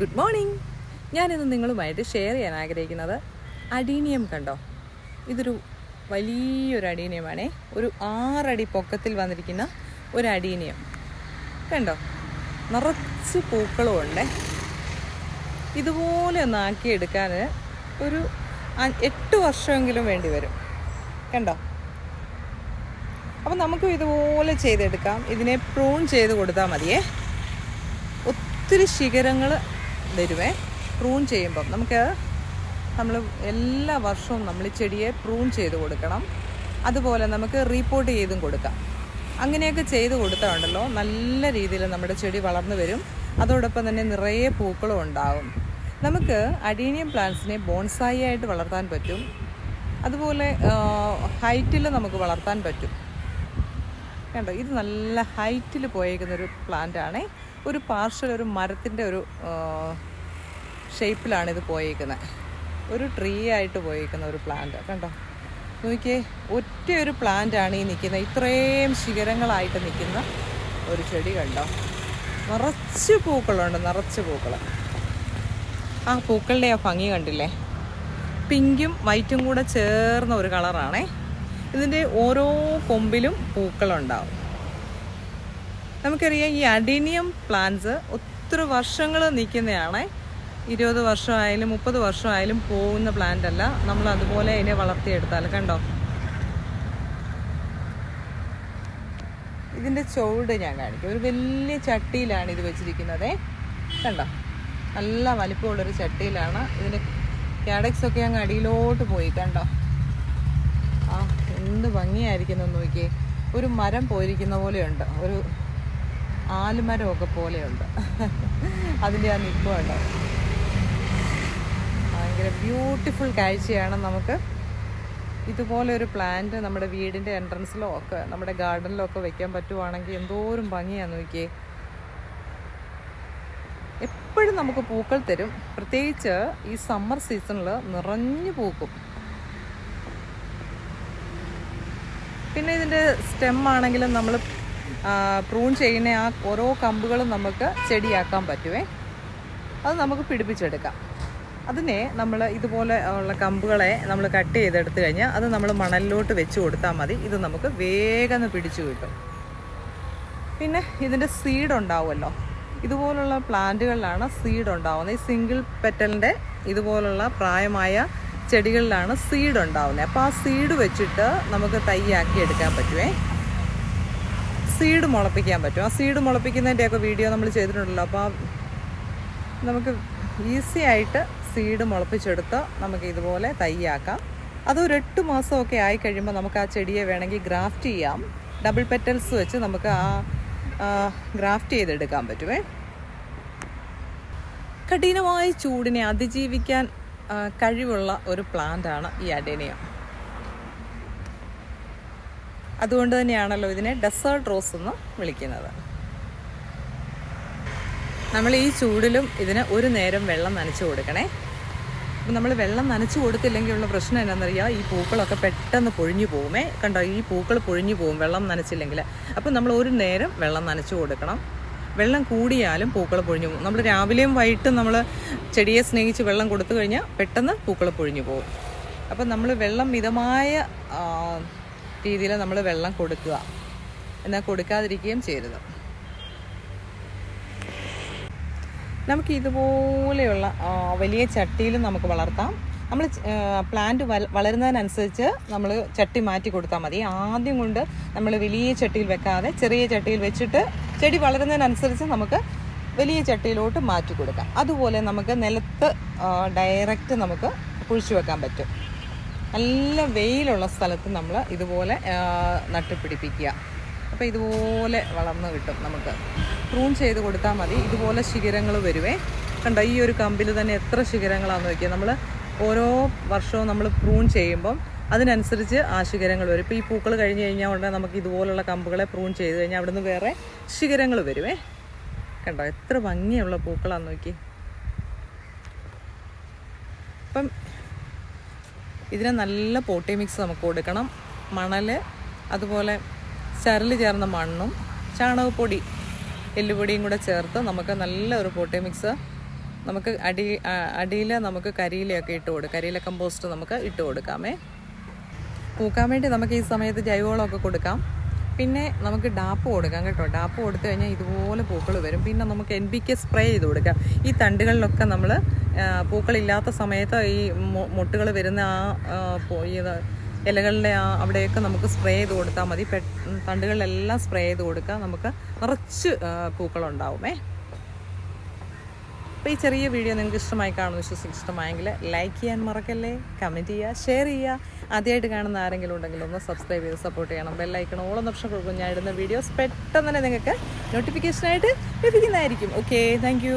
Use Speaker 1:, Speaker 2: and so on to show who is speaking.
Speaker 1: Good morning ഞാനിന്ന് നിങ്ങളുമായിട്ട് share ചെയ്യാൻ ആഗ്രഹിക്കുന്നത് അഡീനിയം കണ്ടോ? ഇതൊരു വലിയൊരു അഡീനിയമാണ് ഒരു ആറടി പൊക്കത്തിൽ വന്നിരിക്കുന്ന ഒരു അഡീനിയം കണ്ടോ? നിറച്ച് പൂക്കളും ഉണ്ട്. ഇതുപോലെ ഒന്ന് ആക്കിയെടുക്കാൻ ഒരു എട്ട് വർഷമെങ്കിലും വേണ്ടി വരും. കണ്ടോ? അപ്പം നമുക്കും ഇതുപോലെ ചെയ്തെടുക്കാം. ഇതിനെ പ്രൂൺ ചെയ്ത് കൊടുത്താൽ മതിയേ. ഒത്തിരി ശിഖരങ്ങൾ വരുവേ. പ്രൂൺ ചെയ്യുമ്പം നമുക്ക് നമ്മൾ എല്ലാ വർഷവും നമ്മൾ ചെടിയെ പ്രൂൺ ചെയ്ത് കൊടുക്കണം. അതുപോലെ നമുക്ക് റീപ്പോർട്ട് ചെയ്തും കൊടുക്കാം. അങ്ങനെയൊക്കെ ചെയ്ത് കൊടുത്താൽ ഉണ്ടല്ലോ നല്ല രീതിയിൽ നമ്മുടെ ചെടി വളർന്നു വരും. അതോടൊപ്പം തന്നെ നിറയെ പൂക്കളും ഉണ്ടാവും. നമുക്ക് അഡീനിയം പ്ലാന്റ്സിനെ ബോൺസായി ആയിട്ട് വളർത്താൻ പറ്റും. അതുപോലെ ഹൈറ്റിൽ നമുക്ക് വളർത്താൻ പറ്റും. കണ്ടോ? ഇത് നല്ല ഹൈറ്റിൽ പോയേക്കുന്നൊരു പ്ലാന്റ് ആണേ ഒരു പാർഷ്യൽ ഒരു മരത്തിന്റെ ഒരു ഷേപ്പിലാണ് ഇത് പോയേക്കുന്നത് ഒരു ട്രീ ആയിട്ട് പോയേക്കുന്ന ഒരു പ്ലാന്റ് കണ്ടോ? നോക്കിയേ ഒറ്റ ഒരു പ്ലാന്റാണ് ഈ നിൽക്കുന്നത് ഇത്രയും ശിഖരങ്ങളായിട്ട് നിൽക്കുന്ന ഒരു ചെടി കണ്ടോ? നിറച്ച് പൂക്കളുണ്ട് നിറച്ച് പൂക്കൾ ആ പൂക്കളുടെ ആ ഭംഗി കണ്ടില്ലേ? പിങ്കും വൈറ്റും കൂടെ ചേർന്ന ഒരു കളറാണേ. ഇതിന്റെ ഓരോ കൊമ്പിലും പൂക്കളുണ്ടാവും. നമുക്കറിയാം ഈ അഡീനിയം പ്ലാന്റ്സ് ഒത്തിരി വർഷങ്ങൾ നിൽക്കുന്നതാണ്. ഇരുപത് വർഷമായാലും മുപ്പത് വർഷമായാലും പോകുന്ന പ്ലാന്റ് അല്ല. നമ്മൾ അതുപോലെ അതിനെ വളർത്തിയെടുത്താൽ കണ്ടോ? ഇതിന്റെ ചുവട് ഞാൻ കാണിക്കും. ഒരു വലിയ ചട്ടിയിലാണ് ഇത് വെച്ചിരിക്കുന്നത്. കണ്ടോ? നല്ല വലിപ്പമുള്ളൊരു ചട്ടിയിലാണ്. ഇതിന് കാഡക്സ് ഒക്കെ അങ്ങ് അടിയിലോട്ട് പോയി. കണ്ടോ? ആ എന്ത് ഭംഗിയായിരിക്കുന്നു നോക്കിയേ. ഒരു മരം പോയിരിക്കുന്ന പോലെയുണ്ട്. ഒരു ആലുമരമൊക്കെ പോലെയുണ്ട് അതിന്റെ ആ നിൽപ്പുണ്ട് ഭയങ്കര ബ്യൂട്ടിഫുൾ കാഴ്ചയാണ് നമുക്ക്. ഇതുപോലെ ഒരു പ്ലാന്റ് നമ്മുടെ വീടിന്റെ എൻട്രൻസിലോ ഒക്കെ നമ്മുടെ ഗാർഡനിലോ ഒക്കെ വെക്കാൻ പറ്റുവാണെങ്കിൽ എന്തോരം ഭംഗിയാന്ന് നോക്കിയേ. എപ്പോഴും നമുക്ക് പൂക്കൾ തരും. പ്രത്യേകിച്ച് ഈ സമ്മർ സീസണിൽ നിറഞ്ഞു പൂക്കും. പിന്നെ ഇതിന്റെ സ്റ്റെം ആണെങ്കിലും നമ്മൾ പ്രൂൺ ചെയ്യുന്ന ആ ഓരോ കമ്പുകളും നമുക്ക് ചെടിയാക്കാൻ പറ്റുമേ അത് നമുക്ക് പിടിപ്പിച്ചെടുക്കാം. അതിനെ നമ്മൾ ഇതുപോലെ ഉള്ള കമ്പുകളെ നമ്മൾ കട്ട് ചെയ്തെടുത്ത് കഴിഞ്ഞാൽ അത് നമ്മൾ മണലിലോട്ട് വെച്ച് കൊടുത്താൽ മതി. ഇത് നമുക്ക് വേഗം പിടിച്ചു കിട്ടും. പിന്നെ ഇതിന്റെ സീഡ് ഉണ്ടാവുമല്ലോ. ഇതുപോലുള്ള പ്ലാന്റുകളിലാണ് സീഡ് ഉണ്ടാവുന്നത്. ഈ സിംഗിൾ പെറ്റലിന്റെ ഇതുപോലുള്ള പ്രായമായ ചെടികളിലാണ് സീഡ് ഉണ്ടാവുന്നത്. അപ്പോൾ ആ സീഡ് വെച്ചിട്ട് നമുക്ക് തൈയാക്കി എടുക്കാൻ പറ്റുമേ സീഡ് മുളപ്പിക്കാൻ പറ്റും. ആ സീഡ് മുളപ്പിക്കുന്നതിന്റെയൊക്കെ വീഡിയോ നമ്മൾ ചെയ്തിട്ടുണ്ടല്ലോ. അപ്പോൾ നമുക്ക് ഈസി ആയിട്ട് സീഡ് മുളപ്പിച്ചെടുത്ത് നമുക്ക് ഇതുപോലെ തൈയാക്കാം. അതൊരു എട്ട് മാസമൊക്കെ ആയി കഴിയുമ്പോൾ നമുക്ക് ആ ചെടിയെ വേണമെങ്കിൽ ഗ്രാഫ്റ്റ് ചെയ്യാം. ഡബിൾ പെറ്റൽസ് വെച്ച് നമുക്ക് ആ ഗ്രാഫ്റ്റ് ചെയ്തെടുക്കാൻ പറ്റുമേ കഠിനമായ ചൂടിനെ അതിജീവിക്കാൻ കഴിവുള്ള ഒരു പ്ലാന്റാണ് ഈ അഡേനിയം. അതുകൊണ്ട് തന്നെയാണല്ലോ ഇതിനെ ഡെസേർട്ട് റോസ് എന്ന് വിളിക്കുന്നത്. നമ്മൾ ഈ ചൂടിലും ഇതിന് ഒരു നേരം വെള്ളം നനച്ചു കൊടുക്കണേ. അപ്പം നമ്മൾ വെള്ളം നനച്ചു കൊടുത്തില്ലെങ്കിൽ ഉള്ള പ്രശ്നം എന്താണെന്നറിയാം? ഈ പൂക്കളൊക്കെ പെട്ടെന്ന് പൊഴിഞ്ഞു പോകുമേ. കണ്ടോ? ഈ പൂക്കൾ പൊഴിഞ്ഞു പോകും വെള്ളം നനച്ചില്ലെങ്കിൽ. അപ്പം നമ്മൾ ഒരു നേരം വെള്ളം നനച്ചു കൊടുക്കണം. വെള്ളം കൂടിയാലും പൂക്കൾ പൊഴിഞ്ഞു പോകും. നമ്മൾ രാവിലെയും വൈകിട്ടും നമ്മൾ ചെടിയെ സ്നേഹിച്ച് വെള്ളം കൊടുത്തു കഴിഞ്ഞാൽ പെട്ടെന്ന് പൂക്കൾ പൊഴിഞ്ഞു പോകും. അപ്പം നമ്മൾ വെള്ളം മിതമായ രീതിയിൽ നമ്മൾ വെള്ളം കൊടുക്കുക. എന്നാൽ കൊടുക്കാതിരിക്കുകയും ചെയ്യരുത്. നമുക്ക് ഇതുപോലെയുള്ള വലിയ ചട്ടിയിലും നമുക്ക് വളർത്താം. നമ്മൾ പ്ലാന്റ് വളരുന്നതിനനുസരിച്ച് നമ്മൾ ചട്ടി മാറ്റി കൊടുത്താൽ മതി. ആദ്യം കൊണ്ട് നമ്മൾ വലിയ ചട്ടിയിൽ വെക്കാതെ ചെറിയ ചട്ടിയിൽ വെച്ചിട്ട് ചെടി വളരുന്നതിനനുസരിച്ച് നമുക്ക് വലിയ ചട്ടിയിലോട്ട് മാറ്റി കൊടുക്കാം. അതുപോലെ നമുക്ക് നിലത്ത് ഡയറക്റ്റ് നമുക്ക് കുഴിച്ചു വെക്കാൻ പറ്റും. നല്ല വെയിലുള്ള സ്ഥലത്ത് നമ്മൾ ഇതുപോലെ നട്ടുപിടിപ്പിക്കുക. അപ്പോൾ ഇതുപോലെ വളർന്ന് കിട്ടും നമുക്ക്. പ്രൂൺ ചെയ്ത് കൊടുത്താൽ മതി. ഇതുപോലെ ശിഖരങ്ങൾ വരുവേ. കണ്ടോ ഈ ഒരു കമ്പിൽ തന്നെ എത്ര ശിഖരങ്ങളാണെന്ന് നോക്കിയാൽ നമ്മൾ ഓരോ വർഷവും നമ്മൾ പ്രൂൺ ചെയ്യുമ്പം അതിനനുസരിച്ച് ആ ശിഖരങ്ങൾ വരും. ഇപ്പോൾ ഈ പൂക്കൾ കഴിഞ്ഞ് കഴിഞ്ഞാൽ ഉടനെ നമുക്ക് ഇതുപോലുള്ള കമ്പുകളെ പ്രൂൺ ചെയ്ത് കഴിഞ്ഞാൽ അവിടുന്ന് വേറെ ശിഖരങ്ങൾ വരുവേ. കണ്ടോ എത്ര ഭംഗിയുള്ള പൂക്കളാന്ന് നോക്കി. അപ്പം ഇതിന് നല്ല പോട്ടി മിക്സ് നമുക്ക് കൊടുക്കണം. മണൽ അതുപോലെ ചരൽ ചേർന്ന മണ്ണും ചാണകപ്പൊടി എല്ലുപൊടിയും കൂടെ ചേർത്ത് നമുക്ക് നല്ല ഒരു പോട്ടി മിക്സ് നമുക്ക് അടി അടിയിൽ നമുക്ക് കരിയിലൊക്കെ ഇട്ട് കൊടുക്കാം. കരിയില കമ്പോസ്റ്റ് നമുക്ക് ഇട്ട് കൊടുക്കാമേ. പൂക്കാൻ വേണ്ടി നമുക്ക് ഈ സമയത്ത് ജൈവവളമൊക്കെ കൊടുക്കാം. പിന്നെ നമുക്ക് ഡാപ്പ് കൊടുക്കാം കേട്ടോ. ഡാപ്പ് കൊടുത്തു കഴിഞ്ഞാൽ ഇതുപോലെ പൂക്കൾ വരും. പിന്നെ നമുക്ക് എൻ ബി കെ സ്പ്രേ ചെയ്ത് കൊടുക്കാം. ഈ തണ്ടുകളിലൊക്കെ നമ്മൾ പൂക്കളില്ലാത്ത സമയത്ത് ഈ മുട്ടുകൾ വരുന്ന ആ ഇലകളിലെ ആ അവിടെയൊക്കെ നമുക്ക് സ്പ്രേ ചെയ്ത് കൊടുത്താൽ മതി. തണ്ടുകളിലെല്ലാം സ്പ്രേ ചെയ്ത് കൊടുക്കുക നമുക്ക് നിറച്ച് പൂക്കളുണ്ടാവുമേ. അപ്പോൾ ഈ ചെറിയ വീഡിയോ നിങ്ങൾക്ക് ഇഷ്ടമായി കാണുന്നു വിശ്വസിച്ച് ഇഷ്ടമായെങ്കിൽ ലൈക്ക് ചെയ്യാൻ മറക്കല്ലേ കമന്റ് ചെയ്യുക ഷെയർ ചെയ്യുക. ആദ്യമായിട്ട് കാണുന്ന ആരെങ്കിലും ഉണ്ടെങ്കിൽ ഒന്ന് സബ്സ്ക്രൈബ് ചെയ്ത് സപ്പോർട്ട് ചെയ്യണം. ബെല്ലൈക്കണം ഓളം ഓപ്ഷൻ കൊടുക്കും. ഞാൻ ഇടുന്ന വീഡിയോസ് പെട്ടെന്ന് തന്നെ നിങ്ങൾക്ക് നോട്ടിഫിക്കേഷനായിട്ട് ലഭിക്കുന്നതായിരിക്കും. Okay thank